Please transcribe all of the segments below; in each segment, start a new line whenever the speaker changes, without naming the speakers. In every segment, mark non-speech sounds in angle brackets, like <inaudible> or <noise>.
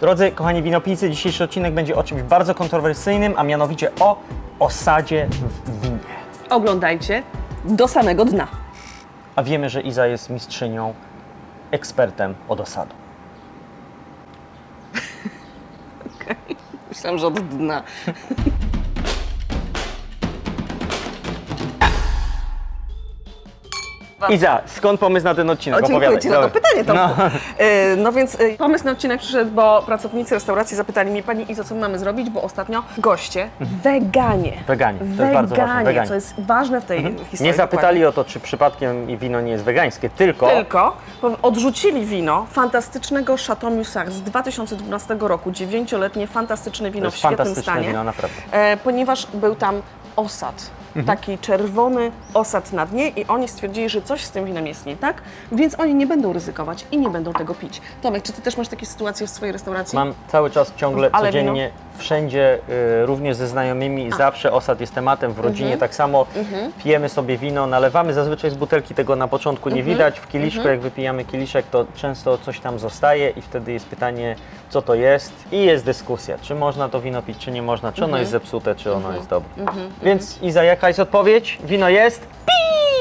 Drodzy kochani winopijcy, dzisiejszy odcinek będzie o czymś bardzo kontrowersyjnym, a mianowicie o osadzie w winie.
Oglądajcie do samego dna.
A wiemy, że Iza jest mistrzynią, ekspertem od osadu. <laughs>
Myślałam, że od dna. <laughs>
Iza, skąd pomysł na ten odcinek?
O, dziękuję
Opowiadaj.
Ci za to pytanie, Tomku.
No.
E, No więc e, pomysł na odcinek przyszedł, bo pracownicy restauracji zapytali mnie, Pani Izo, co my mamy zrobić, bo ostatnio goście, weganie.
Weganie, to jest bardzo ważne,
Weganie, co jest ważne w tej historii.
Nie zapytali o to, czy przypadkiem wino nie jest wegańskie, tylko...
Tylko odrzucili wino fantastycznego Chateau Musard z 2012 roku, dziewięcioletnie fantastyczne
To
wino w
jest
świetnym
fantastyczne
stanie,
wino, naprawdę.
e, ponieważ był tam osad.
Mhm.
Taki czerwony osad na dnie i oni stwierdzili, że coś z tym winem jest nie tak, więc oni nie będą ryzykować i nie będą tego pić. Tomek, czy ty też masz takie sytuacje w swojej restauracji?
Mam cały czas ciągle,
Ale
codziennie, wszędzie, y, również ze znajomymi, zawsze osad jest tematem, w rodzinie
Mhm.
tak samo. Pijemy sobie wino, nalewamy zazwyczaj z butelki, tego na początku nie
Mhm.
widać. W kieliszku, jak wypijamy kieliszek, to często coś tam zostaje i wtedy jest pytanie, co to jest i jest dyskusja, czy można to wino pić, czy nie można, czy ono
Mhm.
jest zepsute, czy ono jest dobre. Więc Iza, jaka jest odpowiedź? Wino jest?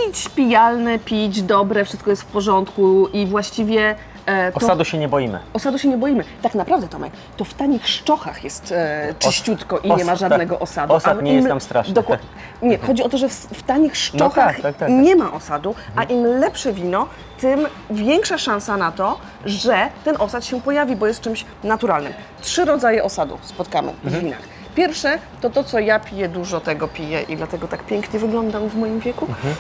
Pić, pijalne, pić, dobre, wszystko jest w porządku i właściwie e, to...
Osadu się nie boimy.
Osadu się nie boimy. Tak naprawdę, Tomek, to w tanich szczochach jest e, czyściutko i nie ma
osad,
żadnego
tak.
osadu.
Osad
A
nie jest tam straszny.
Dokła- nie, chodzi o to, że w, w tanich szczochach
tak, tak, tak.
nie ma osadu, a im lepsze wino, tym większa szansa na to, że ten osad się pojawi, bo jest czymś naturalnym. Trzy rodzaje osadu spotkamy w
Mhm.
winach. Pierwsze to to, co ja piję, dużo tego piję i dlatego tak pięknie wyglądam w moim wieku.
Mhm.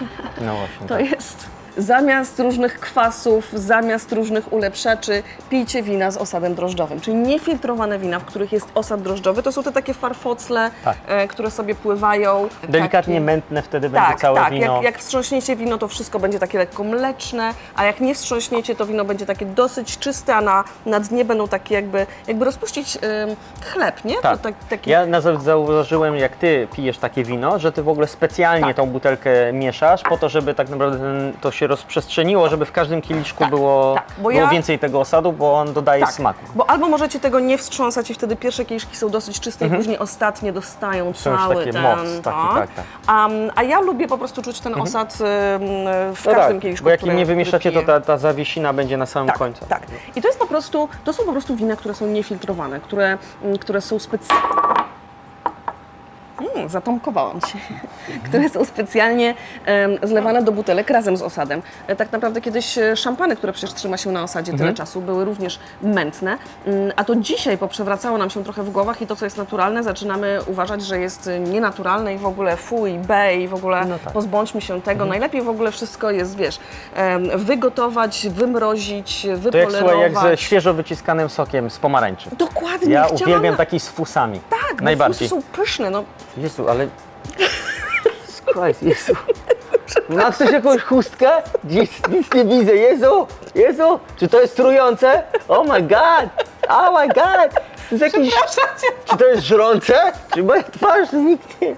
<laughs> No właśnie.
To
tak.
jest zamiast różnych kwasów, zamiast różnych ulepszaczy, pijcie wina z osadem drożdżowym. Czyli niefiltrowane wina, w których jest osad drożdżowy. To są te takie farfocle,
Tak.
e, które sobie pływają.
Delikatnie mętne wtedy będzie
tak,
całe
tak.
wino.
Jak, jak wstrząśniecie wino, to wszystko będzie takie lekko mleczne, a jak nie wstrząśniecie, to wino będzie takie dosyć czyste, a na, na dnie będą takie jakby, jakby rozpuścić ym, chleb, nie?
Tak.
To tak, taki,
Ja na za- zauważyłem, jak ty pijesz takie wino, że ty w ogóle specjalnie
Tak.
tą butelkę mieszasz, po to, żeby tak naprawdę ten, to się rozprzestrzeniło, żeby w każdym kieliszku
Tak,
było,
tak, bo
było
ja-
więcej tego osadu, bo on dodaje
Tak,
smaku.
bo albo możecie tego nie wstrząsać i wtedy pierwsze kieliszki są dosyć czyste i później ostatnie dostają
Mhm. Są już
cały
takie
ten,
moc, taki, tak, tak.
Um, a ja lubię po prostu czuć ten osad ym, w
No
każdym
tak,
kieliszku,
bo jak
który,
im nie wymieszacie,
który
to
piję.
ta, ta zawiesina będzie na samym
tak,
końcu.
Tak. I to jest po prostu, to są po prostu wina, które są niefiltrowane, które, mm, które są specjalnie. Mm, zatomkowałam się. <laughs> które są specjalnie zlewane do butelek razem z osadem. E, tak naprawdę kiedyś e, szampany, które przecież trzyma się na osadzie
Mhm.
tyle czasu, były również mętne. Mm, a to dzisiaj poprzewracało nam się trochę w głowach i to, co jest naturalne, zaczynamy uważać, że jest e, nienaturalne i w ogóle fuj, bej, i w ogóle
No tak.
pozbądźmy się tego. Najlepiej w ogóle wszystko jest, wiesz, em, wygotować, wymrozić,
To jak,
wypolerować.
słuchaj, jak ze świeżo wyciskanym sokiem z pomarańczy.
Dokładnie,
Ja
chciałam
uwielbiam taki z fusami.
Tak, bo
Najbardziej.
fusy są pyszne, no.
Jezu, ale... Christ, Jezu. Ma ktoś jakąś chustkę? Nic, nic nie widzę. Jezu, Jezu, czy to jest trujące? Oh my god, oh my god. To jest jakiś... Czy to jest żrące? Czy moja twarz zniknie?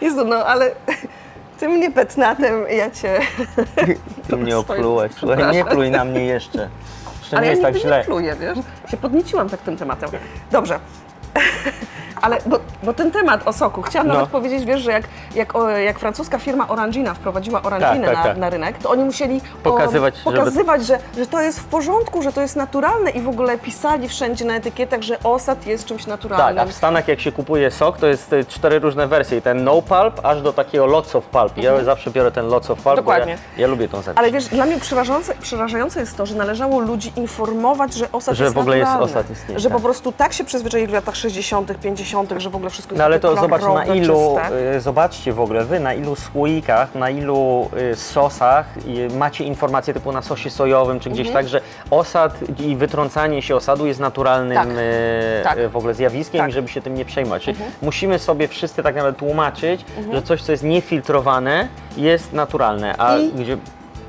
Jezu, no ale ty mnie petnatem, ja cię...
Ty mnie oplułeś, słuchaj, nie pluj na mnie jeszcze. Jeszcze
Ale
nie
ja
jest tak źle.
nie pluję, wiesz? Się podnieciłam tak tym tematem. Dobrze. Ale, bo, bo ten temat o soku, chciałam
No.
nawet powiedzieć, wiesz, że jak, jak, o, jak francuska firma Orangina wprowadziła Oranginę
Tak, tak,
na,
tak.
na rynek, to oni musieli o,
Pokazywać, żeby-
pokazywać że, że to jest w porządku, że to jest naturalne i w ogóle pisali wszędzie na etykietach, że osad jest czymś
Tak,
naturalnym.
a w Stanach jak się kupuje sok, to jest y, cztery różne wersje. Ten no pulp, aż do takiego lots of pulp. Ja zawsze biorę ten lots of pulp,
Mhm. Dokładnie.
bo ja, ja lubię tą zawiskę.
Ale wiesz, dla mnie przerażające, przerażające jest to, że należało ludzi informować, że osad
Że
jest
w ogóle jest
naturalny.
osad istnieje,
Że
tak.
po prostu tak się przyzwyczaili w latach 60., 50., że w ogóle wszystko jest
No ale
takie
to zobacz na ilu,
czyste.
y, zobaczcie w ogóle wy, na ilu słoikach, na ilu y, sosach y, macie informacje typu na sosie sojowym czy gdzieś
Mhm.
tak, że osad i wytrącanie się osadu jest naturalnym
Tak.
y,
Tak.
y, w ogóle zjawiskiem
Tak.
i żeby się tym nie przejmować. Czyli Musimy sobie wszyscy tak naprawdę tłumaczyć, że coś co jest niefiltrowane jest naturalne, a
I-
gdzie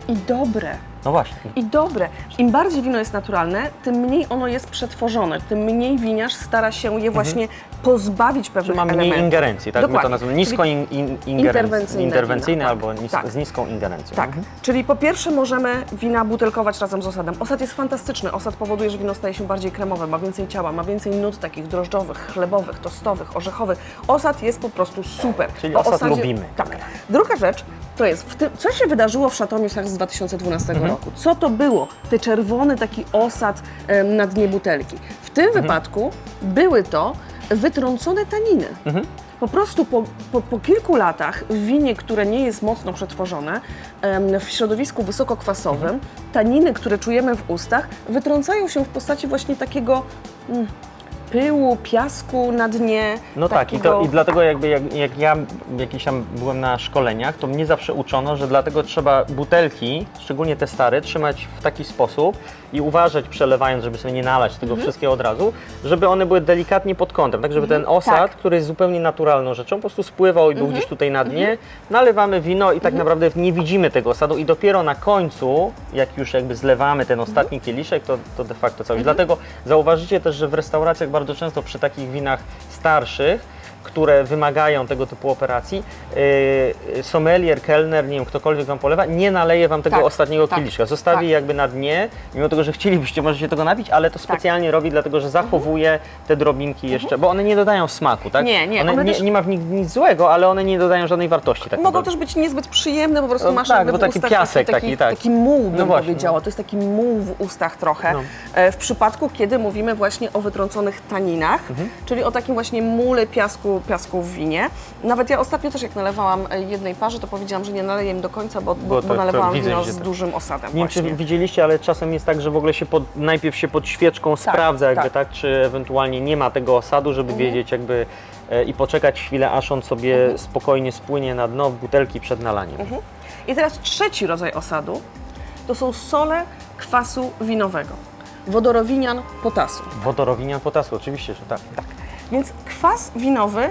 I dobre.
No właśnie.
i dobre. Im bardziej wino jest naturalne, tym mniej ono jest przetworzone, tym mniej winiarz stara się je właśnie pozbawić pewnych
Czy ma mniej
elementów.
ingerencji, tak? My to
Dokładnie.
nazywamy nisko
Czyli-
in, in, ingerencji,
Interwencyjne
interwencyjne
wina,
albo
tak,
nis,
tak.
z niską ingerencją.
Tak,
Mhm.
czyli po pierwsze możemy wina butelkować razem z osadem. Osad jest fantastyczny. Osad powoduje, że wino staje się bardziej kremowe, ma więcej ciała, ma więcej nut takich drożdżowych, chlebowych, tostowych, orzechowych. Osad jest po prostu super.
Czyli
O
osad lubimy.
Tak. Druga rzecz to jest, tym, co się wydarzyło w Chateau z 2012
Mhm.
roku? Co to było? Ten czerwony taki osad em, na dnie butelki. W tym
Mhm.
wypadku były to wytrącone taniny.
Mhm.
Po prostu po, po, po kilku latach w winie, które nie jest mocno przetworzone, em, w środowisku wysokokwasowym,
Mhm.
taniny, które czujemy w ustach, wytrącają się w postaci właśnie takiego mm, pyłu, piasku na dnie.
No tak, i,
takiego...
to, i dlatego jakby jak, jak ja jakiś tam byłem na szkoleniach, to mnie zawsze uczono, że dlatego trzeba butelki, szczególnie te stare, trzymać w taki sposób i uważać przelewając, żeby sobie nie nalać tego
Mhm.
wszystkiego od razu, żeby one były delikatnie pod kątem, tak żeby ten osad,
tak.
który jest zupełnie naturalną rzeczą, po prostu spływał i był gdzieś tutaj na dnie, nalewamy wino i tak naprawdę nie widzimy tego osadu i dopiero na końcu, jak już jakby zlewamy ten ostatni kieliszek, to, to de facto całość. Dlatego zauważycie też, że w restauracjach bardzo często przy takich winach starszych, które wymagają tego typu operacji, yy, sommelier, kelner, nie wiem, ktokolwiek Wam polewa, nie naleje Wam tego
Tak,
ostatniego
tak,
kieliszka. Zostawi
tak.
jakby na dnie, mimo tego, że chcielibyście, możecie tego napić, ale to specjalnie robi, dlatego że zachowuje te drobinki jeszcze, bo one nie dodają smaku, tak?
Nie, nie,
One,
one
nie,
też-
nie ma w nich nic złego, ale one nie dodają żadnej wartości. Tak
Mogą
naprawdę.
też być niezbyt przyjemne, po prostu
No
masz
tak, bo taki piasek
taki,
taki, tak.
taki muł, bym
No
powiedziała.
no.
To jest taki muł w ustach trochę.
No.
E, W przypadku, kiedy mówimy właśnie o wytrąconych taninach,
Mhm.
czyli o takim właśnie mule piasku, piasku w winie. Nawet ja ostatnio też jak nalewałam e, jednej parze, to powiedziałam, że nie naleję im do końca, bo, bo,
Bo
bo,
tak, to
nalewałam
widzę,
wino z
tak.
dużym osadem
Nie wiem, czy
właśnie.
widzieliście, ale czasem jest tak, że w ogóle się pod, najpierw się pod świeczką sprawdza, jakby
tak.
tak. czy ewentualnie nie ma tego osadu, żeby wiedzieć jakby e, i poczekać chwilę, aż on sobie spokojnie spłynie na dno butelki przed nalaniem.
Mhm. I teraz trzeci rodzaj osadu to są sole kwasu winowego. Wodorowinian potasu.
Wodorowinian potasu, oczywiście, że tak.
Więc kwas winowy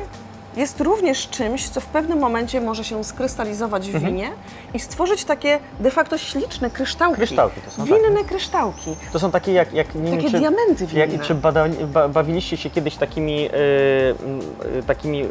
jest również czymś, co w pewnym momencie może się skrystalizować w
Mhm.
winie i stworzyć takie de facto śliczne kryształki.
Kryształki to są,
Winne kryształki.
To są takie jak, jak nie
Takie
wiem, czy,
diamenty
jak,
winne.
czy bada, ba, bawiliście się kiedyś takimi, e, e, takimi e,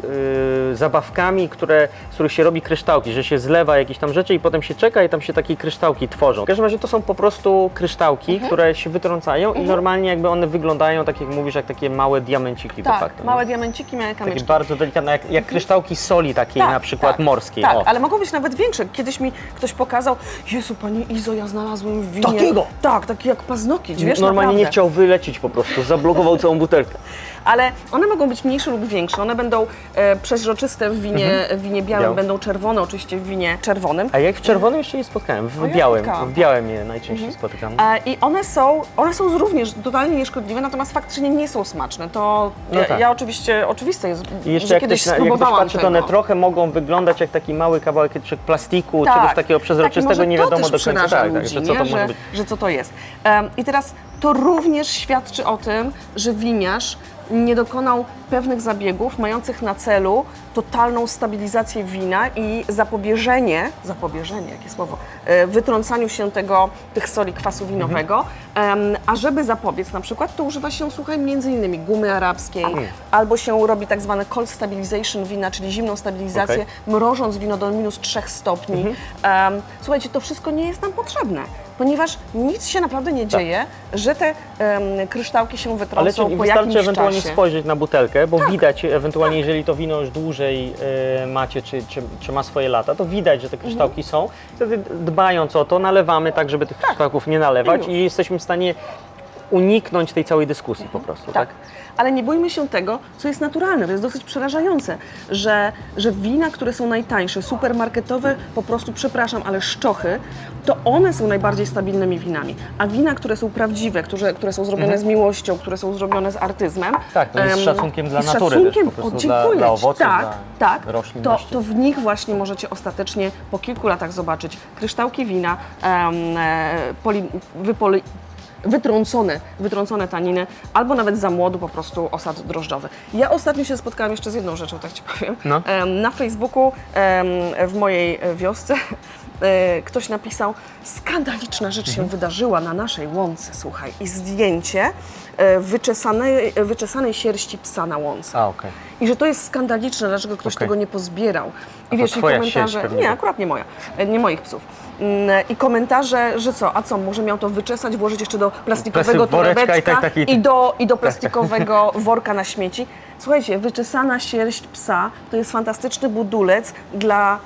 zabawkami, które, z których się robi kryształki, że się zlewa jakieś tam rzeczy i potem się czeka i tam się takie kryształki tworzą. W każdym razie to są po prostu kryształki,
Mhm.
które się wytrącają i normalnie jakby one wyglądają, tak jak mówisz, jak takie małe diamenciki de
Tak,
facto.
małe diamenciki, małe
Takie
kamyczki.
bardzo delikatne, jak, jak kryształki soli takiej
Tak,
na przykład
tak,
morskiej.
Tak,
o.
ale mogą być nawet większe. Kiedyś mi ktoś pokazał, Jezu, Pani Izo, ja znalazłem w winie...
Takiego?
Tak, taki jak paznokieć, wiesz,
Normalnie nie
naprawdę.
chciał wylecieć po prostu, zablokował całą butelkę.
Ale one mogą być mniejsze lub większe. One będą e, przeźroczyste w winie, w winie białym,
Białe.
będą czerwone oczywiście w winie czerwonym.
A jak w czerwonym jeszcze nie spotkałem, w białym, w białym je najczęściej spotykam.
E, I one są, one są również totalnie nieszkodliwe, natomiast faktycznie nie są smaczne. To
No
ja,
tak.
ja oczywiście, oczywiste jest,
I jeszcze
że
jak
kiedyś
ktoś, na- jak ktoś patrzy, to one trochę mogą wyglądać jak taki mały kawałek plastiku,
Tak.
czegoś takiego przezroczystego,
może
nie wiadomo do końca,
przeraża
tak, tak,
ludzi,
że co to może
że,
być.
że co to jest. Em, I teraz to również świadczy o tym, że winiarz nie dokonał pewnych zabiegów mających na celu totalną stabilizację wina i zapobieżenie, zapobieżenie, jakie słowo, e, wytrącaniu się tego, tych soli kwasu winowego,
Mhm.
A żeby zapobiec na przykład, to używa się, słuchaj, między innymi gumy arabskiej,
Mm.
albo się robi tak zwane cold stabilization wina, czyli zimną stabilizację,
Okej.
mrożąc wino do minus 3 stopni.
Mhm.
Słuchajcie, to wszystko nie jest nam potrzebne, ponieważ nic się naprawdę nie dzieje, że te em, kryształki się
Ale
wytrącą
czy
po
wystarczy
jakimś
ewentualnie
czasie. Tak.
spojrzeć na butelkę, bo widać ewentualnie, jeżeli to wino już dłużej e, macie, czy, czy, czy ma swoje lata, to widać, że te
Mhm.
kryształki są. Wtedy dbając o to, nalewamy tak, żeby tych kryształków nie nalewać
I
i jesteśmy w stanie uniknąć tej całej dyskusji po prostu, tak?
Tak. Ale nie bójmy się tego, co jest naturalne. To jest dosyć przerażające, że, że wina, które są najtańsze, supermarketowe, po prostu, przepraszam, ale szczochy, to one są najbardziej stabilnymi winami. A wina, które są prawdziwe, które, które są zrobione z miłością, które są zrobione z artyzmem.
Mhm. Tak, to jest z
em,
szacunkiem dla
i z
natury
szacunkiem,
też po prostu,
o,
dla-
dziękuję
dla
ci.
owoców,
tak,
dla
tak, to,
roślinności.
to w nich właśnie możecie ostatecznie po kilku latach zobaczyć kryształki wina, em, e, poli, wypoli, wytrącone, wytrącone taniny, albo nawet za młodu po prostu osad drożdżowy. Ja ostatnio się spotkałam jeszcze z jedną rzeczą, tak Ci powiem.
No.
Na Facebooku w mojej wiosce e, ktoś napisał, skandaliczna rzecz się wydarzyła na naszej łące, słuchaj, i zdjęcie wyczesanej, wyczesanej sierści psa na łące.
A, okej.
I że to jest skandaliczne, dlaczego ktoś
Okej.
tego nie pozbierał.
to
I wiesz, i komentarze. Nie, akurat nie moja, e, nie moich psów. Mm, I komentarze, że co, a co, może miał to wyczesać, włożyć jeszcze do plastikowego
Plastik- woreczka
torebeczka
i tak, tak, i-
i do, i do plastikowego <laughs> worka na śmieci. Słuchajcie, wyczesana sierść psa to jest fantastyczny budulec dla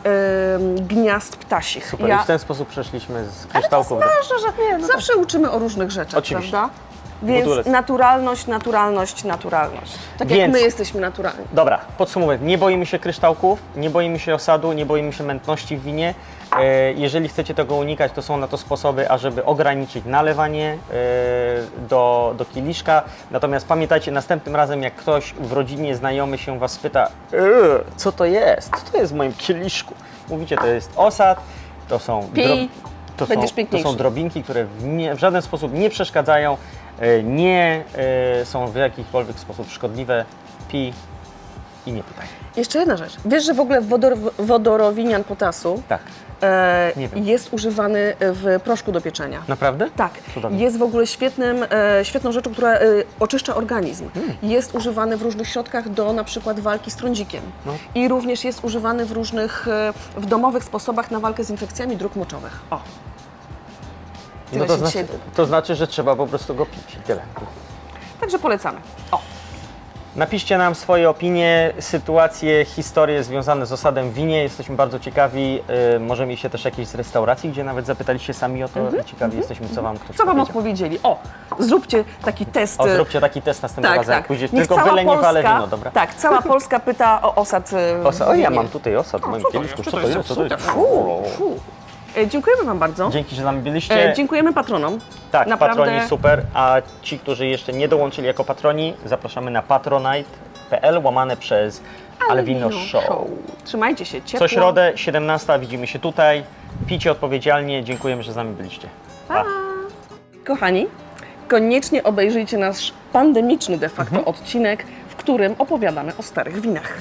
ym, gniazd ptasich.
Super, i w ten sposób przeszliśmy z kryształków do...
Ważne, że zawsze uczymy o różnych rzeczach,
Oczywiście.
prawda? Więc naturalność, naturalność, naturalność. Tak jak
Więc-
my jesteśmy naturalni.
Dobra, podsumowując, nie boimy się kryształków, nie boimy się osadu, nie boimy się mętności w winie. E, Jeżeli chcecie tego unikać, to są na to sposoby, ażeby ograniczyć nalewanie e, do, do kieliszka. Natomiast pamiętajcie, następnym razem jak ktoś w rodzinie, znajomy się Was pyta, "Eee, co to jest? Co to jest w moim kieliszku? Mówicie, to jest osad, to są,
Pij,
to są,
będziesz
to
piękniejszy.
są drobinki, które w, nie, w żaden sposób nie przeszkadzają, e, nie e, są w jakikolwiek sposób szkodliwe. Pij i nie pytaj.
Jeszcze jedna rzecz. Wiesz, że w ogóle wodor, wodorowinian potasu
Tak.
e, jest używany w proszku do pieczenia.
Naprawdę?
Tak,
Cudownie.
jest w ogóle świetnym, e, świetną rzeczą, która e, oczyszcza organizm.
Hmm.
Jest używany w różnych środkach do na przykład walki z trądzikiem.
No.
I również jest używany w różnych, e, w domowych sposobach na walkę z infekcjami dróg moczowych. O, Tyle
to,
się
znaczy,
dzisiaj-
to znaczy, że trzeba po prostu go pić. i Tyle.
także polecamy. O,
Napiszcie nam swoje opinie, sytuacje, historie związane z osadem w winie. Jesteśmy bardzo ciekawi. Yy, może mieliście też jakieś z restauracji, gdzie nawet zapytaliście sami o to. I ciekawi jesteśmy, co Wam ktoś
co Wam odpowiedzieli? O, zróbcie taki test.
O, zróbcie taki test następnym
tak,
razem,
tak.
jak Tylko byle nie wale wino, dobra?
Tak, cała Polska pyta o osad w
Osa, o, ja mam tutaj osad w moim
co to
kieliszku.
jest? Co
to
to
jest? Co to jest?
Fu, fu. E, Dziękujemy Wam bardzo.
Dzięki, że z nami byliście.
E, dziękujemy patronom.
Tak,
Naprawdę
patroni super, a ci, którzy jeszcze nie dołączyli jako patroni, zapraszamy na patronite.pl łamane przez Alvino Show.
Trzymajcie się ciepło.
Co środę, 17, widzimy się tutaj. Picie odpowiedzialnie, dziękujemy, że z nami byliście. Pa.
Kochani, koniecznie obejrzyjcie nasz pandemiczny de facto
Mhm.
odcinek, w którym opowiadamy o starych winach.